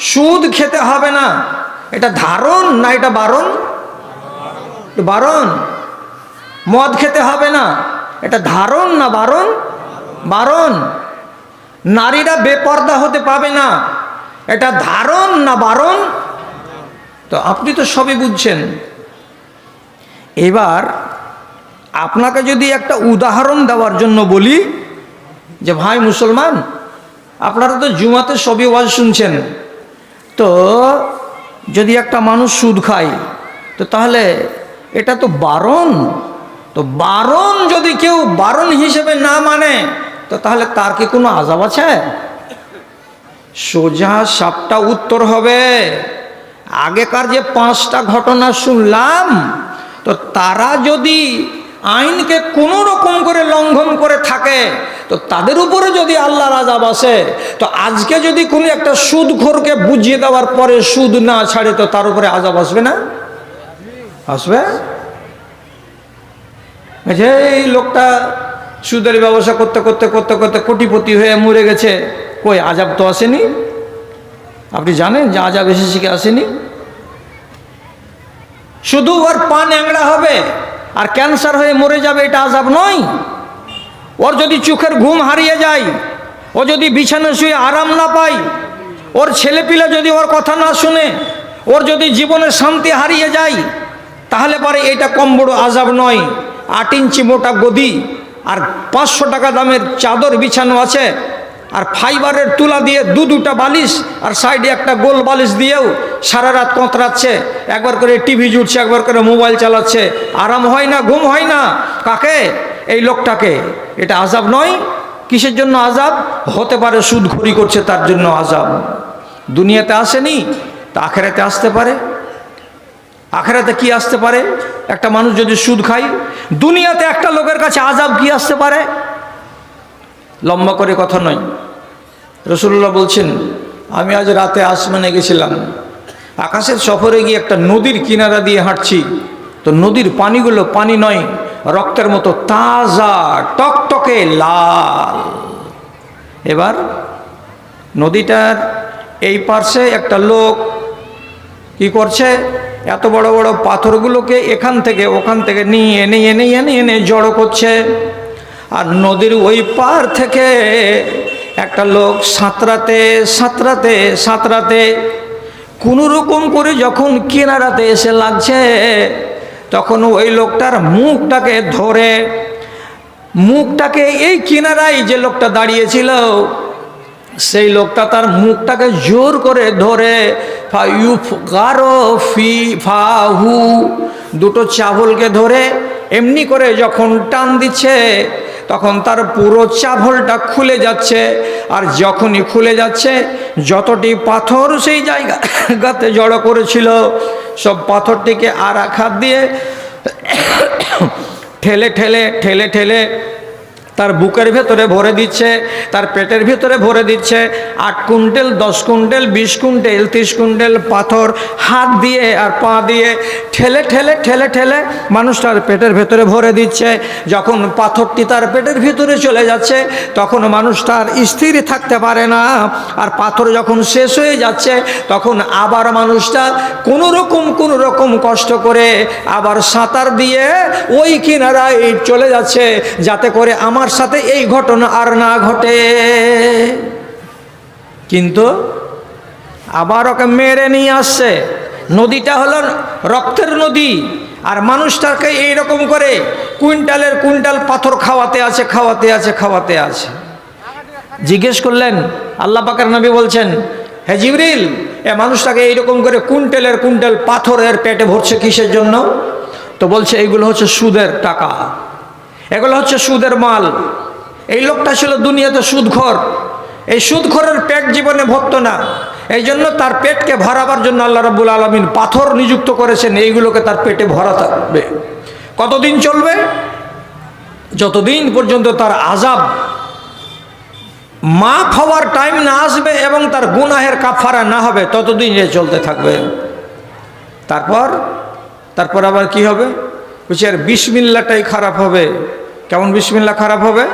সুদ খেতে হবে না। এটা ধারণ না এটা বারণ? বারণ। মদ খেতে হবে না। এটা ধারণ না বারণ? বারণ। নারীরা বেপর্দা হতে পাবে না। এটা ধারণ না বারণ? তো আপনি তো সবই বুঝছেন। এবার আপনাকে যদি একটা উদাহরণ দেওয়ার জন্য বলি, যে ভাই মুসলমান, আপনারা তো জুমাতে সবই ওয়াজ শুনছেন। তো যদি একটা মানুষ সুদ খায়, তো তাহলে এটা তো বারণ। তো বারণ যদি কেউ বারণ হিসেবে না মানে তো তাহলে তার কি কোনো আজাব আছে? সোজা সাপটা উত্তর হবে। আগেকার যে পাঁচটা ঘটনা শুনলাম, তো তারা যদি আইনকে কোনো রকম করে লঙ্ঘন করে থাকে, তো তাদের উপরে যদি আল্লাহর আজাব আসে, তো আজকে যদি কোনো একটা সুদখোরকে বুঝিয়ে দেওয়ার পরে সুদ না ছাড়ে, তো তার উপরে আজাব আসবে না? আসবে? যে এই লোকটা সুদের ব্যবসা করতে করতে করতে করতে কোটিপতি হয়ে মরে গেছে। কই আজাব তো আসেনি? আপনি জানেন যে আজাব এসেছে কি আসেনি? শুধু ওর পা ন্যাংড়া হবে। আর ক্যান্সার হয়ে মরে যাবে এটা আজাব নয়। ওর যদি চোখের ঘুম হারিয়ে যায়, ও যদি বিছানা শুয়ে আরাম না পায়, ওর ছেলেপিলে যদি ওর কথা না শুনে, ওর যদি জীবনের শান্তি হারিয়ে যায়, তাহলে পরে এটা কম বড় আজাব নয়। আট ইঞ্চি মোটা গদি আর পাঁচশো টাকা দামের চাদর বিছানো আছে আর ফাইবারের তুলা দিয়ে দু দুটা বালিশ আর সাইডে একটা গোল বালিশ দিয়েও সারা রাত কতরাচ্ছে, একবার করে টিভি জুটছে একবার করে মোবাইল চালাচ্ছে। আরাম হয় না, ঘুম হয় না। কাকে? এই লোকটাকে। এটা আজাব নয়। কিসের জন্য আজাব? হতে পারে সুদ ঘুরি করছে তার জন্য আজাব। দুনিয়াতে আসেনি, তা আখেরাতে আসতে পারে। আখেরাতে কি আসতে পারে? একটা মানুষ যদি সুদ খায়, দুনিয়াতে একটা লোকের কাছে আজাব কি আসতে পারে? লম্বা করে কথা নয়। রসুল্লাহ বলছেন, আমি আজ রাতে আসমানে গেছিলাম। আকাশের সফরে গিয়ে একটা নদীর কিনারা দিয়ে হাঁটছি। তো নদীর পানিগুলো পানি নয়, রক্তের মতো তাজা, টকটকে লাল। এবার নদীটার এই পার্শ্বে একটা লোক কি করছে? এত বড় বড় পাথরগুলোকে এখান থেকে ওখান থেকে নিয়ে এনে এনে এনে এনে জড়ো করছে। আর নদীর ওই পার থেকে একটা লোক সাঁতরাতে সাঁতরাতে সাঁতরাতে কোনো রকম করে যখন কিনারাতে এসে লাগছে, তখন ওই লোকটার মুখটাকে ধরে, মুখটাকে এই কিনারায় যে লোকটা দাঁড়িয়েছিল, সেই লোকটা তার মুখটাকে জোর করে ধরে ফি দুটো চাবলকে ধরে, এমনি করে যখন টান দিচ্ছে তখন তার পুরো চাভলটা খুলে যাচ্ছে। আর যখনই খুলে যাচ্ছে, যতটি পাথর সেই জায়গাতে জড়ো করেছিল, সব পাথরটিকে আর এক দিয়ে ঠেলে ঠেলে ঠেলে ঠেলে তার বুকের ভেতরে ভরে দিচ্ছে, তার পেটের ভেতরে ভরে দিচ্ছে, আট কুইন্টাল, দশ কুইন্টাল, বিশ কুইন্টাল, তিরিশ কুইন্টাল পাথর হাত দিয়ে আর পা দিয়ে ঠেলে ঠেলে ঠেলে ঠেলে মানুষটার পেটের ভেতরে ভরে দিচ্ছে। যখন পাথরটি তার পেটের ভিতরে চলে যাচ্ছে, তখন মানুষটার স্থির থাকতে পারে না। আর পাথর যখন শেষ হয়ে যাচ্ছে, তখন আবার মানুষটা কোনো রকম কোনো রকম কষ্ট করে আবার সাঁতার দিয়ে ওই কিনারায় চলে যাচ্ছে, যাতে করে আমার সাথে এই ঘটনা আর না ঘটে। কিন্তু আবার ওকে মেরে নিয়ে আসছে। নদীটা হলো রক্তের নদী। আর মানুষটাকে এইরকম করে কুইন্টালের কুইন্টাল পাথর খাওয়াতে আছে খাওয়াতে আছে খাওয়াতে আছে। জিজ্ঞেস করলেন, আল্লাহ পাকের নবী বলছেন, হে জিবরিল, এ মানুষটাকে এইরকম করে কুইন্টালের কুইন্টাল পাথরের পেটে ভরছে কিসের জন্য? তো বলছে এইগুলো হচ্ছে সুদের টাকা। এগুলো হচ্ছে সুদের মাল। এই লোকটা ছিল দুনিয়াতে সুদখোর। এই সুদখোরের পেট জীবনে ভরত না। এই জন্য তার পেটকে ভরাবার জন্য আল্লাহ রাবুল আলমিন পাথর নিযুক্ত করেছেন, এইগুলোকে তার পেটে ভরা থাকবে। কতদিন চলবে? যতদিন পর্যন্ত তার আজাব মাফ হওয়ার টাইম না আসবে এবং তার গুনাহের কাফারা না হবে, ততদিন এ চলতে থাকবে। তারপর তারপর আবার কি হবে? বলছি, আর খারাপ হবে। কেমন বিসমিল্লা খারাপ হবে?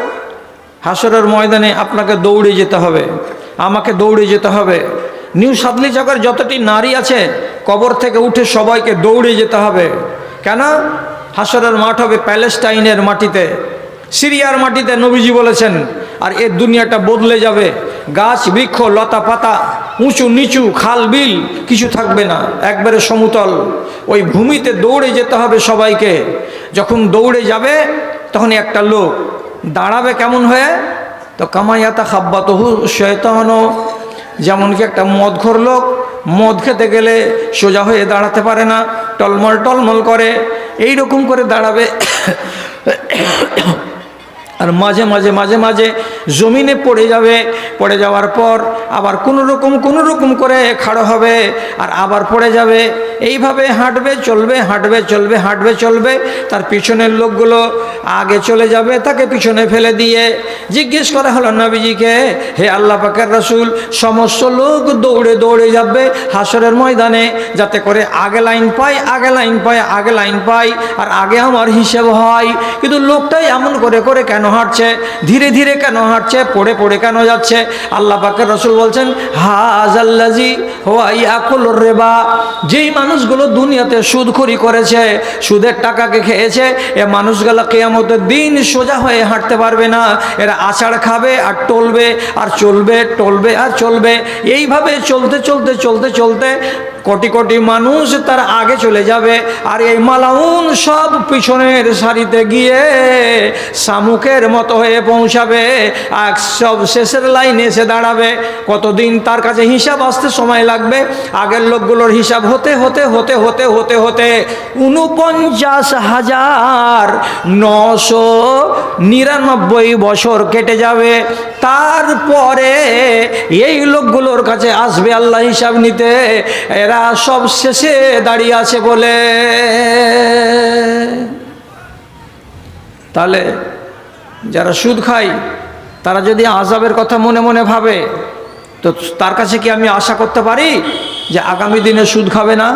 হাসরের ময়দানে আপনাকে দৌড়ে যেতে হবে, আমাকে দৌড়ে যেতে হবে। নিউ সাদলি চকের যতটি নারী আছে, কবর থেকে উঠে সবাইকে দৌড়ে যেতে হবে। কেন? হাসরের মাঠ হবে প্যালেস্টাইনের মাটিতে, সিরিয়ার মাটিতে নবীজি বলেছেন, আর এর দুনিয়াটা বদলে যাবে। গাছ, বৃক্ষ, লতা, পাতা, উঁচু, নিচু, খাল, বিল, কিছু থাকবে না, একবারে সমতল। ওই ভূমিতে দৌড়ে যেতে হবে সবাইকে। যখন দৌড়ে যাবে তখন একটা লোক দাঁড়াবে কেমন হয়ে? তো কামাইয়াতা খাব্বাতহু শৈতন যেমন কি একটা মদখোর লোক, মদ খেতে গেলে সোজা হয়ে দাঁড়াতে পারে না, টলমল টলমল করে। এই রকম করে দাঁড়াবে। আর মাঝে মাঝে মাঝে মাঝে জমিনে পড়ে যাবে। পড়ে যাওয়ার পর আবার কোনো রকম কোনো রকম করে খাড়ো হবে আর আবার পড়ে যাবে। এইভাবে হাঁটবে, চলবে হাঁটবে চলবে হাঁটবে, চলবে। তার পিছনের লোকগুলো আগে চলে যাবে, তাকে পিছনে ফেলে দিয়ে জিজ্ঞেস করা হলো, নবীজিকে, হে আল্লাহ পাকের রসুল, সমস্ত লোক দৌড়ে দৌড়ে যাবে হাসরের ময়দানে যাতে করে আগে লাইন পায় আগে লাইন পায় আগে লাইন পায় আর আগে আমার হিসেব হয়। কিন্তু লোকটাই এমন করে করে কেন হাঁটছে? ধীরে ধীরে কেন হাঁটছে? পড়ে পড়ে কেন যাচ্ছে? আল্লাহ পাকের রসুল বলছেন হাজ আল্লাজি হোয়াই আকুল রেবা। যেই মানুষগুলো দুনিয়াতে সুদখুরি করেছে, সুদের টাকাকে খেয়েছে, এ মানুষগুলো কেয়ামতের দিন সোজা হয়ে হাঁটতে পারবে না। এরা আষাঢ় খাবে আর টলবে, আর চলবে, টলবে আর চলবে। এইভাবে চলতে চলতে চলতে চলতে কোটি কোটি মানুষ তার আগে চলে যাবে। আর এই মালাউন সব পিছনের সারিতে গিয়ে শামুকের মতো হয়ে পৌঁছাবে। আর সব শেষের লাইনে এসে দাঁড়াবে। কতদিন তার কাছে হিসাব আসতে সময় লাগবে? আগের লোকগুলোর হিসাব হতে হতে হতে হতে হতে হতে উনপঞ্চাশ হাজার নশো নিরানব্বই বছর কেটে যাবে। তারপরে এই লোকগুলোর কাছে আসবে আল্লাহ হিসাব নিতে। এরা সব শেষে দাঁড়িয়ে আছে বলে। তাহলে যারা সুদ খায়, তারা যদি আজাবের কথা মনে মনে ভাবে, তো তার কাছে কি আমি আশা করতে পারি যে আগামী দিনে সুদ খাবে না?